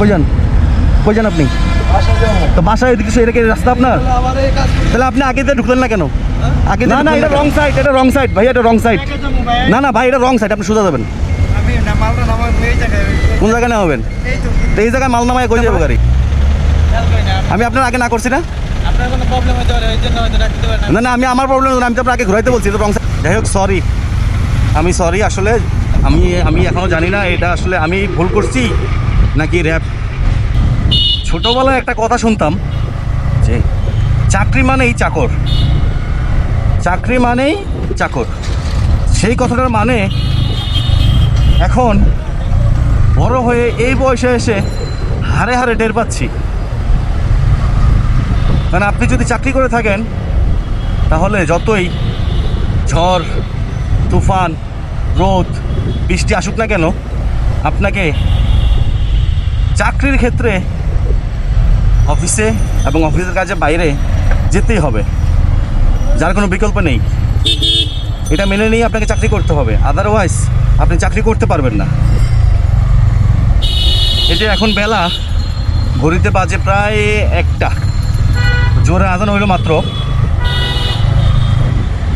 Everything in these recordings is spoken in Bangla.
কই যান আপনি? তো বাসায় এদিকে এটা কি রাস্তা আপনার? তাহলে আপনি আগে দিয়ে ঢুকলেন না কেন? আগে না না এটা রং সাইড এটা রং সাইড ভাই এটা রং সাইড না না ভাই এটা রং সাইড আপনি সোজা যাবেন। কোন জায়গায় নামাবেন তো। এই জায়গায় মাল নামায় কই যাব গাড়ি? আমি আপনার আগে না করছি না? না। না আমি আমার প্রবলেম আমি তো আপনার আগে ঘুরাইতে বলছি তো রং সাইড যাই হোক সরি আমি সরি আসলে আমি আমি এখনও জানি না এটা আসলে আমি ভুল করছি। নাকি র্যাপ ছোটোবেলায় একটা কথা শুনতাম যে, চাকরি মানেই চাকর। চাকরি মানেই চাকর। সেই কথাটার মানে এখন বড় হয়ে এই বয়সে এসে হারে হারে টের পাচ্ছি। মানে আপনি যদি চাকরি করে থাকেন, তাহলে যতই ঝড়, তুফান, রোদ, বৃষ্টি আসুক না কেন, আপনাকে চাকরির ক্ষেত্রে অফিসে এবং অফিসের কাজে বাইরে যেতেই হবে। যার কোনো বিকল্প নেই। এটা মেনে নিয়ে আপনাকে চাকরি করতে হবে। আদারওয়াইজ আপনি চাকরি করতে পারবেন না। যে এখন বেলা, ঘড়িতে বাজে প্রায় একটা। জোরে আদান হইল মাত্র।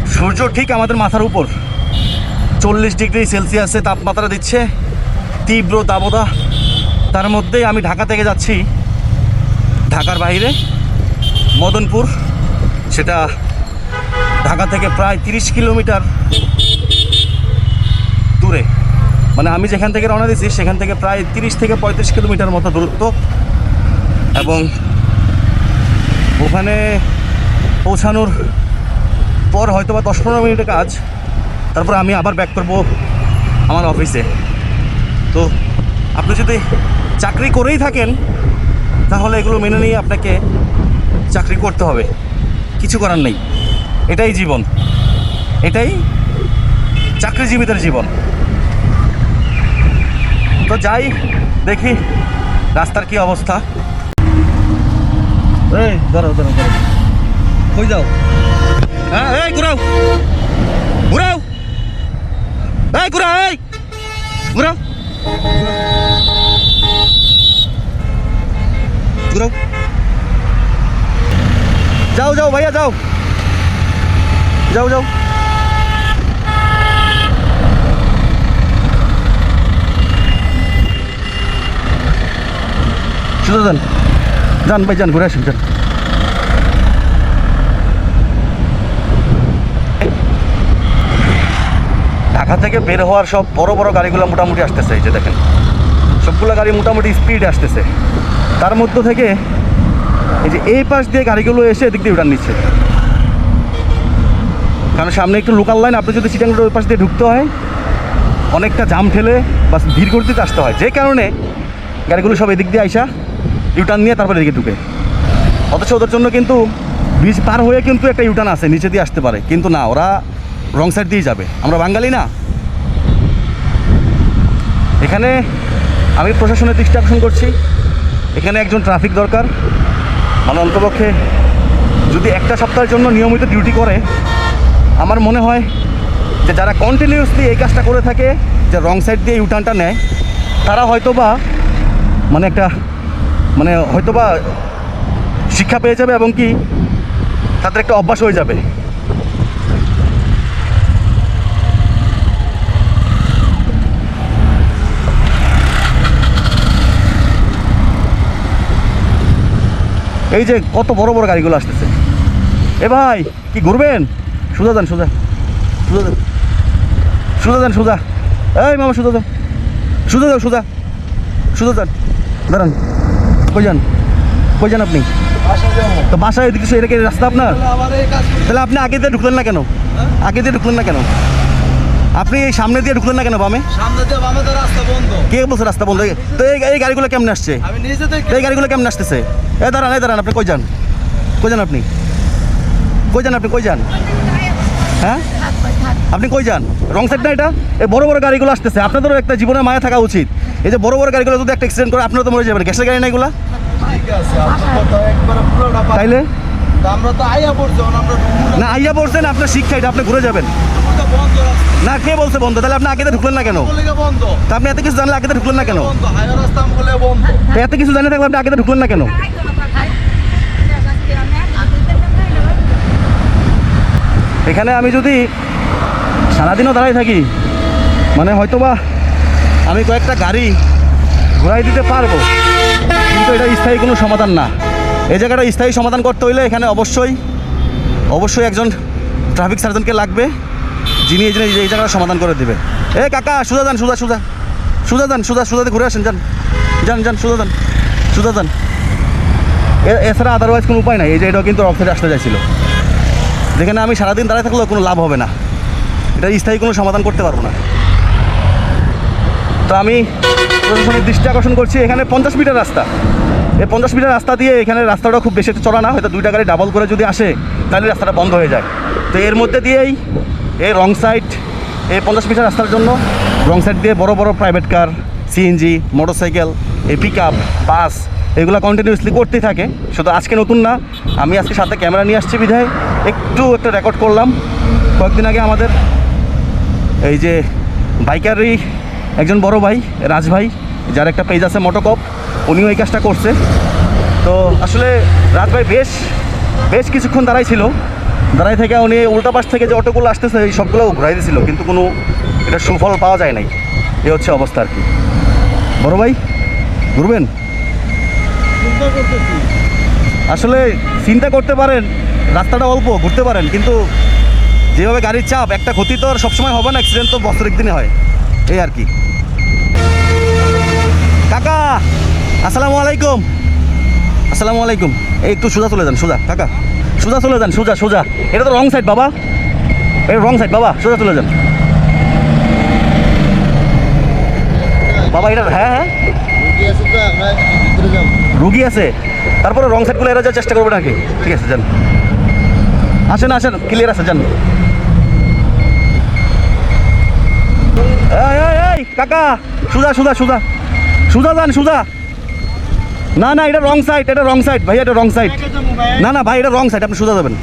সূর্য ঠিক আমাদের মাথার উপর। চল্লিশ ডিগ্রি সেলসিয়াসে তাপমাত্রা দিচ্ছে। তীব্র দাবদাহ। তার মধ্যেই আমি ঢাকা থেকে যাচ্ছি। ঢাকার বাইরে, মদনপুর। সেটা ঢাকা থেকে প্রায় তিরিশ কিলোমিটার দূরে। মানে আমি যেখান থেকে রওনা দিয়েছি, সেখান থেকে প্রায় তিরিশ থেকে পঁয়ত্রিশ কিলোমিটার মতো দূরত্ব। এবং ওখানে পৌঁছানোর পর হয়তো বা দশ পনেরো মিনিটের কাজ। তারপর আমি আবার ব্যাক করব আমার অফিসে তো আপনি যদি চাকরি করেই থাকেন, তাহলে এগুলো মেনে নিয়ে আপনাকে চাকরি করতে হবে। কিছু করার নেই। এটাই জীবন। এটাই চাকরিজীবীদের জীবন। তো যাই, দেখি রাস্তার কি অবস্থা। এই হ্যাঁ এই, ঘুরাও। ঘুরাও। ঘুরাও ঘুরাও। যাও যাও ভাইয়া, যাও। যাও যাও। শুধু যান ভাই, যান, ঘুরে আসুন, যান। ঢাকা থেকে বের হওয়ার সব বড় বড় গাড়িগুলো মোটামুটি আসতেছে, এই যে দেখেন। সবগুলো গাড়ি মোটামুটি স্পিড আসতেছে। তার মধ্য থেকে এই যে এই পাশ দিয়ে গাড়িগুলো এসে এদিক দিয়ে উঠান নিচ্ছে। কারণ সামনে একটু লোকাল লাইন আপনি যদি সিটাং রোড ওই পাশ দিয়ে ঢুকতে হয়, অনেকটা জাম ঠেলে বা ভিড় করতে আসতে হয়। যে কারণে গাড়িগুলো সব এদিক দিয়ে আইসা ইউটার্ন নিয়ে তারপরে এদিকে ঢুকে। অথচ ওদের জন্য কিন্তু ব্রিজ পার হয়ে কিন্তু একটা ইউটার্ন আছে, নিচে দিয়ে আসতে পারে। কিন্তু না, ওরা রং সাইড দিয়ে যাবে। আমরা বাঙালি না। এখানে আমি প্রশাসনের দৃষ্টি আকর্ষণ করছি। এখানে একজন ট্রাফিক দরকার। মানে অন্তপক্ষে যদি একটা সপ্তাহের জন্য নিয়মিত ডিউটি করে, আমার মনে হয় যে যারা কন্টিনিউসলি এই কাজটা করে থাকে, যে রং সাইড দিয়ে ইউটার্নটা নেয়, তারা হয়তো বা মানে একটা মানে হয়তো বা শিক্ষা পেয়ে যাবে এবং কি তাদের একটা অভ্যাস হয়ে যাবে। এই যে কত বড় বড় গাড়িগুলো আসতেছে। এ ভাই কি ঘুরবেন? সোজা যান সোজা। সোজা যান। সোজা যান সোজা। এই মামা সোজা যান। সোজা যাও সোজা। সোজা যান। দাঁড়ান। কই যান? কই যান আপনি? তো বাসায় এদিকে এটা কি রাস্তা আপনার? তাহলে আপনি আগে দিয়ে ঢুকলেন না কেন? আগে দিয়ে ঢুকলেন না কেন? আপনি এই সামনে দিয়ে ঢুকলেন না কেন বামে? কে বলছে রাস্তা বন্ধ? তো এই এই গাড়িগুলো কেমন আসছে? এই গাড়িগুলো কেমন আসতেছে? এ দাঁড়ান এ দাঁড়ান আপনি কই যান? কই যান আপনি? কই যান আপনি কই যান? হ্যাঁ? আপনি কই যান? রং সাইড না এটা? এই বড় বড় গাড়িগুলো আসতেছে। আপনাদেরও একটা জীবনের মায়া থাকা উচিত। এই যে বড় বড় গাড়িগুলো যদি একটা অ্যাক্সিডেন্ট করে আপনারা তো মরে যাবেন। গ্যাসের গাড়ি না এগুলা? ঠিক আছে আপনার কথা একবার পুরোটা পাই তাইলে? আমরা তো আইয়া পড়ছি এখন আমরা ঢুকবো না আইয়া পড়ছেন আপনার শিক্ষা এটা আপনি ঘুরে যাবেন। না কে বলছে বন্ধ? তাহলে আপনি আগে থেকে ঢুকলেন না কেন? তা আপনি এত কিছু জানলে আগে থেকে ঢুকলেন না কেন? এত কিছু জানে থাকলে আপনি আগে থেকে ঢুকলেন না কেন? এখানে আমি যদি সারাদিনও দাঁড়াই থাকি মানে হয়তোবা আমি কয়েকটা গাড়ি ঘোরাই দিতে পারব কিন্তু এটা স্থায়ী কোনো সমাধান না। এই জায়গাটা স্থায়ী সমাধান করতে হইলে এখানে অবশ্যই অবশ্যই একজন ট্রাফিক সার্জনকে লাগবে। যিনি এই এই জায়গাটা সমাধান করে দেবে। এ কাকা, সুজা যান, সুজা সুজা। সুজা যান, সুজা, সুজাতে ঘুরে আসেন, যান। যান যান, সুজা যান সুজা যান। এছাড়া আদারওয়াইজ কোনো উপায় নাই। এই যে এটাও কিন্তু অফিসে আসতে চাইছিল। যেখানে আমি সারাদিন দাঁড়ায় থাকলেও কোনো লাভ হবে না। এটা স্থায়ী কোনো সমাধান করতে পারব না। তো আমি প্রশাসনের দৃষ্টি আকর্ষণ করছি। এখানে পঞ্চাশ মিটার রাস্তা। এই পঞ্চাশ মিটার রাস্তা দিয়ে এখানে রাস্তাটা খুব বেশি চড়া না। হয়তো দুইটা গাড়ি ডাবল করে যদি আসে, তাহলে রাস্তাটা বন্ধ হয়ে যায়। তো এর মধ্যে দিয়েই এই রং সাইড এই পঞ্চাশ মিটার রাস্তার জন্য রং সাইড দিয়ে বড় বড় প্রাইভেট কার সিএনজি মোটরসাইকেল এই পিক আপ বাস এগুলো কন্টিনিউসলি করতেই থাকে। শুধু আজকে নতুন না, আমি আজকে সাথে ক্যামেরা নিয়ে আসছি বিধায়। একটু একটা রেকর্ড করলাম। কয়েকদিন আগে আমাদের এই যে বাইকারই একজন বড় ভাই, রাজ ভাই, যার একটা পেজ আছে মোটোকপ উনিও এই কাজটা করছে। তো আসলে রাজ ভাই বেশ বেশ কিছুক্ষণ দাঁড়াই ছিল। দাঁড়াই থেকে উনি উল্টা পাশ থেকে যে অটোগুলো আসতেছে, এই সবগুলো ঘুরাই দিয়েছিল কিন্তু কোনো এটা সুফল পাওয়া যায় নাই। এ হচ্ছে অবস্থা আর কি। বড় ভাই, ঘুরবেন? আসলে চিন্তা করতে পারেন, রাস্তাটা অল্প, ঘুরতে পারেন, কিন্তু যেভাবে গাড়ির চাপ, একটা ক্ষতি তো আর সবসময় হবে না অ্যাক্সিডেন্ট তো বছর দিনে হয়। এই আর কি। কাকা, আসসালামু আলাইকুম। আসসালামু আলাইকুম। এই একটু সোজা চলে যান, সোজা, কাকা। সোজা চলে যান, সোজা সোজা। এটা তো রং সাইড বাবা। এটা রং সাইড বাবা। সোজা চলে যান। বাবা, এটা হ্যাঁ হ্যাঁ। রুগী আছে। তারপরে রং সাইডগুলো এরা যাওয়ার চেষ্টা করবে নাকি? ঠিক আছে, যান। আসেন আসেন ক্লিয়ার আছে, যান। কাকা। সুজা সুজা সুজা। সুজা যান, সুজা। না না এটা রং সাইড এটা রং সাইড ভাই এটা রং সাইড না না ভাই এটা রং সাইড আপনি সুজা যাবেন।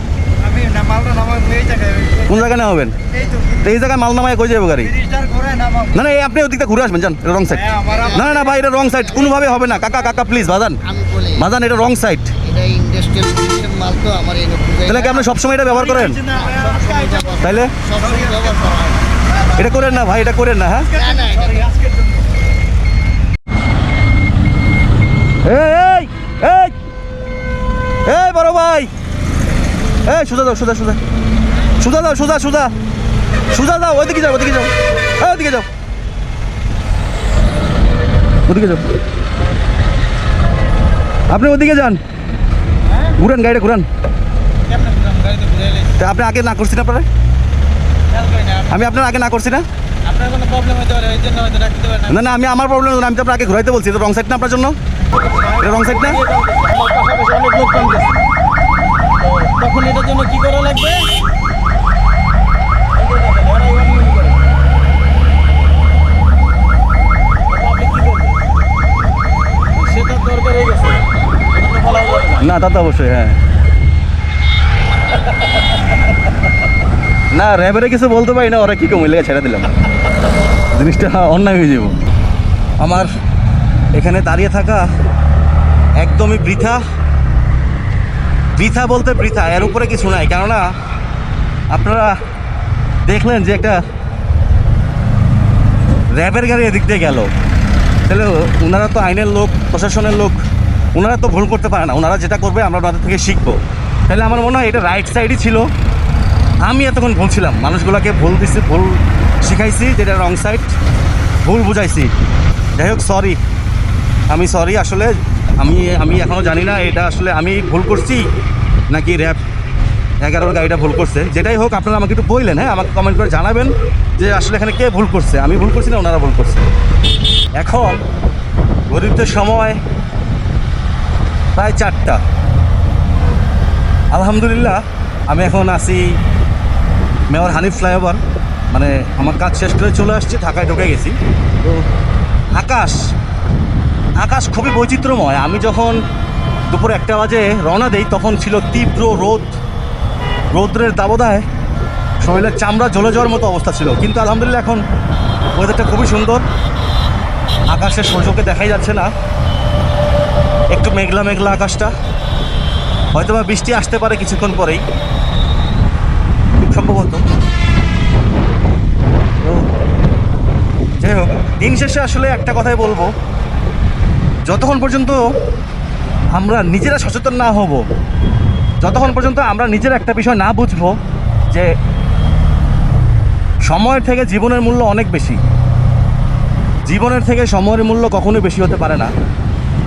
কোন জায়গায় নামাবেন? এই তো। তো এই জায়গায় মাল নামায় কই যাব গাড়ি? না না এই আপনি ওদিকটা ঘুরে আসবেন যান এটা রং সাইড হ্যাঁ, না না না ভাই এটা রং সাইড কোনোভাবে হবে না। কাকা কাকা প্লিজ বাজান। বাজান এটা রং সাইড তাহলে কি আপনি সবসময় এটা ব্যবহার করেন? হয়। এটা করেন না ভাই এটা করেন না হ্যাঁ না না এটা এই এই এই বড় ভাই। এই সুজা দাও সুজা সুজা। সুজা দাও সুজা সুজা। সুজা দাও ওইদিকে যাও ওইদিকে যাও। ওইদিকে যাও। ওদিকে যাও। আপনি ওদিকে যান। ঘুরান গাড়িটা ঘুরান। তা আপনি আগে না করছি না আপনারা? আমি আপনার আগে না করছি না? না। না আমি আমার প্রবলেম আমি তো আপনার আগে ঘুরাইতে বলছি তো রং সাইড না আপনার জন্য? রং সাইড না? তখন এটার জন্য কি করা লাগবে। না তা তো অবশ্যই হ্যাঁ। না র্যাবের কিছু বলতে পারি না, ওরা কি কম লেগে ছেড়ে দিলাম। জিনিসটা অন্যায় হয়ে যাব। আমার এখানে দাঁড়িয়ে থাকা একদমই বৃথা। বৃথা বলতে বৃথা, এর উপরে কিছু নাই। কেননা, আপনারা দেখলেন যে একটা র্যাবের গাড়ি এদিক দিয়ে গেল। তাহলে ওনারা তো আইনের লোক, প্রশাসনের লোক ওনারা তো ভুল করতে পারে না। ওনারা যেটা করবে, আমরা ওনাদের থেকে শিখব। তাহলে আমার মনে হয় এটা রাইট সাইডই ছিল। আমি এতক্ষণ ভুল ছিলাম। মানুষগুলোকে ভুল দিছি, ভুল শিখাইছি, যেটা রং সাইড ভুল বুঝাইছি। যাই হোক সরি আমি সরি আসলে আমি আমি এখনও জানি না এটা আসলে আমি ভুল করছি নাকি র্যাব এগারোর গাড়িটা ভুল করছে। যেটাই হোক, আপনারা আমাকে একটু বললেন হ্যাঁ? আমাকে কমেন্ট করে জানাবেন যে আসলে এখানে কে ভুল করছে। আমি ভুল করছি না, ওনারা ভুল করছে। এখন গরিবদের সময় প্রায় চারটা। আলহামদুলিল্লাহ, আমি এখন আছি মেয়র হানিফ ফ্লাইওভার মানে আমার কাজ শেষ করে চলে আসছি, ঢাকায় ঢুকে গেছি। তো আকাশ আকাশ খুবই বৈচিত্র্যময়। আমি যখন দুপুর একটা বাজে রওনা দেই, তখন ছিল তীব্র রোদ। রৌদ্রের দাবদায় শরীরের চামড়া জ্বলে যাওয়ার মতো অবস্থা ছিল। কিন্তু আলহামদুলিল্লাহ এখন ওয়েদারটা খুবই সুন্দর। আকাশের সূর্যকে দেখাই যাচ্ছে না। একটু মেঘলা মেঘলা আকাশটা। হয়তো বা বৃষ্টি আসতে পারে কিছুক্ষণ পরেই। সম্ভবত। যাই হোক, দিন শেষে আসলে একটা কথাই বলব। যতক্ষণ পর্যন্ত আমরা নিজেরা সচেতন না হব, যতক্ষণ পর্যন্ত আমরা নিজের একটা বিষয় না বুঝব, যে সময়ের থেকে জীবনের মূল্য অনেক বেশি, জীবনের থেকে সময়ের মূল্য কখনোই বেশি হতে পারে না।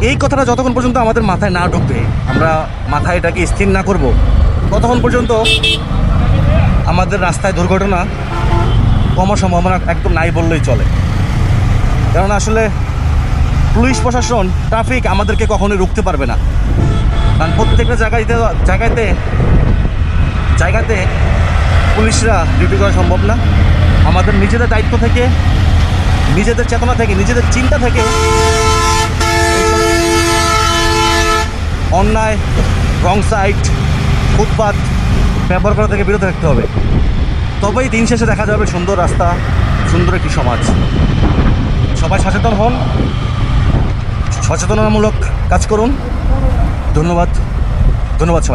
এই কথাটা যতক্ষণ পর্যন্ত আমাদের মাথায় না ঢুকবে, আমরা মাথায় এটাকে স্থির না করব, ততক্ষণ পর্যন্ত আমাদের রাস্তায় দুর্ঘটনা কমার সম্ভাবনা একদম নাই বললেই চলে। কারণ আসলে পুলিশ প্রশাসন ট্রাফিক আমাদেরকে কখনোই রুখতে পারবে না। কারণ প্রত্যেকটা জায়গাতে জায়গাতে জায়গাতে পুলিশরা ডিউটি করা সম্ভব না। আমাদের নিজেদের দায়িত্ব থেকে, নিজেদের চেতনা থেকে, নিজেদের চিন্তা থেকে অন্যায়, রং সাইড, ফুটপাত ব্যবহার করা থেকে বিরত থাকতে হবে। তবেই দিন শেষে দেখা যাবে সুন্দর রাস্তা, সুন্দর একটি সমাজ। সবাই সচেতন হন সচেতনতামূলক কাজ করুন। ধন্যবাদ ধন্যবাদ সবাই